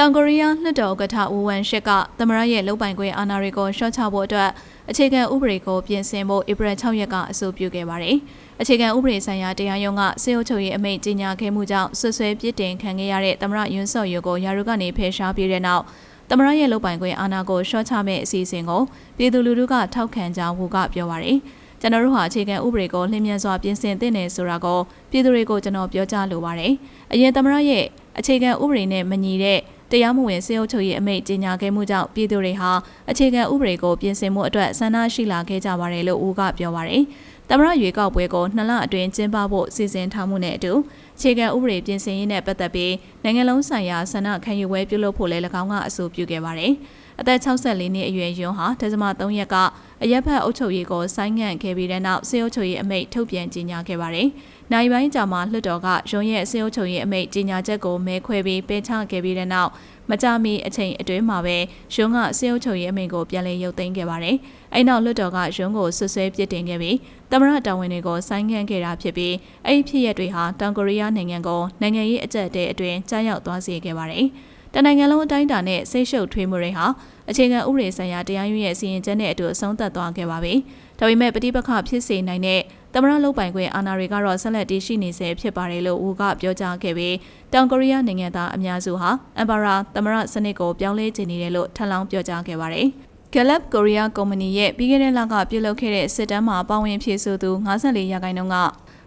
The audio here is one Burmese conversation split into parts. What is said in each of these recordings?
တောင်ကိုရီးယားလွှတ်တော်ဥက္ကဋ္ဌဝူဝမ်ရှစ်ကသမရရဲ့လုံပိုင်ခွင့်အာဏာတွေကိုရှော့ချဖို့အတွက်အခြေခံဥပဒေကိုပြင်ဆင်ဖို့ဧပြီ6ရက်ကအဆိုပြုခဲ့ပါတယ်။အခြေခံဥပဒေဆိုင်ရာတရားရုံးကစေအုပ်ချုပ်ရေးအမိန့်ကြီးညာခဲ့မှုကြောင့်ဆွဆွဲပြစ်တင်ခံခဲ့ရတဲ့သမရယွန်းစော်ယူကိုယာရုကနေဖယ်ရှားပြီးတဲ့နောက်သမရရဲ့လုံပိုင်ခွင့်အာဏာကိုရှော့ချမဲ့အစီအစဉ်ကိုပြည်သူလူထုကထောက်ခံကြောင်းဝူကပြောပါတယ်။ကျွန်တော်တို့ဟာအခြေခံဥပဒေကိုလျင်မြန်စွာပြင်ဆင်သင့်တယ်ဆိုတာကိုပြည်သူတွေကိုကျွန်တော်ပြောကြားလိုပါတယ်။အရင်သမရရဲ့အခြေခံဥပဒေနဲ့မညီတဲ့ တရားမဝင်စေအုပ်ချုပ်ရေးအမိန့်ကြီးညာခဲ့မှုကြောင့်ပြည်သူတွေဟာအခြေခံဥပဒေကိုပြင်ဆင်မှုအတွက်ဆန္ဒရှိလာခဲ့ကြပါတယ်လို့ဦးကပြောပါတယ်။သမရရွေကောက်ပွဲကိုနှစ်လအတွင်းကျင်းပဖို့စီစဉ်ထားမှုနဲ့အတူ အခြေခံဥပဒေပြင်ဆင်ရေးနဲ့ပတ်သက်ပြီးနိုင်ငံလုံးဆိုင်ရာဆန္ဒခံယူပွဲပြုလုပ်ဖို့လည်း၎င်းကအဆိုပြုခဲ့ပါတယ်။အသက်64နှစ်အရွယ်ယွန်းဟာဒဇမ3ရက်ကအရက်ဖက်အုပ်ချုပ်ရေးကိုဆိုင်းငံ့ခဲ့ပြီးတဲ့နောက်စေအုပ်ချုပ်ရေးအမိန့်ထုတ်ပြန်ကြေညာခဲ့ပါတယ်။နိုင်ပိုင်းကြာမှလွှတ်တော်ကရုံးရဲ့စေအုပ်ချုပ်ရေးအမိန့်ကြေညာချက်ကိုမဲခွဲပြီးပယ်ချခဲ့ပြီးတဲ့နောက်မကြမီအချိန်အတွင်းမှာပဲရုံးကစေအုပ်ချုပ်ရေးအမိန့်ကိုပြန်လည်ရုပ်သိမ်းခဲ့ပါတယ်။အဲနောက်လွှတ်တော်ကရုံးကိုဆွဆွဲပြစ်တင်ခဲ့ပြီးတမရတာဝန်တွေကိုဆိုင်းငံ့ခဲ့တာဖြစ်ပြီးအဲ့ဒီဖြစ်ရပ်တွေဟာတောင်ကိုရီးယားနိုင်ငံကိုနိုင်ငံရေးအကြက်တဲအတွင်းကြားရောက်သွားစေခဲ့ပါတယ်။တနိုင်ငံလုံးအတိုင်းအတာနဲ့ဆိတ်ရှုပ်ထွေးမှုတွေဟာအခြေခံဥပဒေဆိုင်ရာတရားရုံးရဲ့စီရင်ချက်နဲ့အတူအဆုံးသတ်သွားခဲ့ပါပြီ။ဒါပေမဲ့ပဋိပက္ခဖြစ်စေနိုင်တဲ့သမရလုတ်ပိုင်ခွင့်အာဏာတွေကတော့ဆက်လက်တည်ရှိနေဆဲဖြစ်ပါတယ်လို့ဦးကပြောကြားခဲ့ပြီးတောင်ကိုရီးယားနိုင်ငံသားအများစုဟာအမ်ပါရာသမရစနစ်ကိုပြောင်းလဲချင်နေတယ်လို့ထပ်လောင်းပြောကြားခဲ့ပါတယ်။ Gallup Korea ကုမ္ပဏီရဲ့ပြီးခဲ့တဲ့လကပြုလုပ်ခဲ့တဲ့စစ်တမ်းမှာပါဝင်ဖြည့်ဆို့သူ54ရာခိုင်နှုန်းက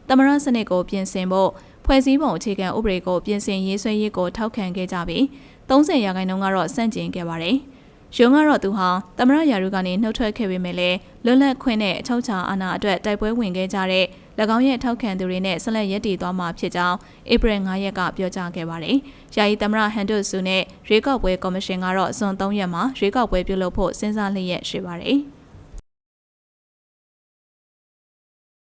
သမရစနစ်ကိုပြင်ဆင်ဖို့ ဖွဲ့စည်းပုံအခြေခံဥပဒေကိုပြင်ဆင်ရေးဆွဲရေးကိုထောက်ခံခဲ့ကြပြီး30ရာခိုင်နှုန်းကတော့စန့်ကျင်ခဲ့ပါတယ်။ရုံးကတော့သူဟာသမရယာရုကနေနှုတ်ထွက်ခဲ့ပေမဲ့လည်းလွတ်လပ်ခွင့်နဲ့အထောက်ချာအာဏာအတွက်တိုက်ပွဲဝင်ခဲ့ကြတဲ့၎င်းရဲ့ထောက်ခံသူတွေနဲ့ဆက်လက်ရည်တည်သွားမှာဖြစ်ကြောင်းဧပြီ9ရက်ကပြောကြားခဲ့ပါတယ်။ယာယီသမရဟန်ဒုစုနဲ့ရွေးကောက်ပွဲကော်မရှင်ကတော့ဇွန်3ရက်မှာရွေးကောက်ပွဲပြုလုပ်ဖို့စဉ်းစားလျက်ရှိပါတယ်။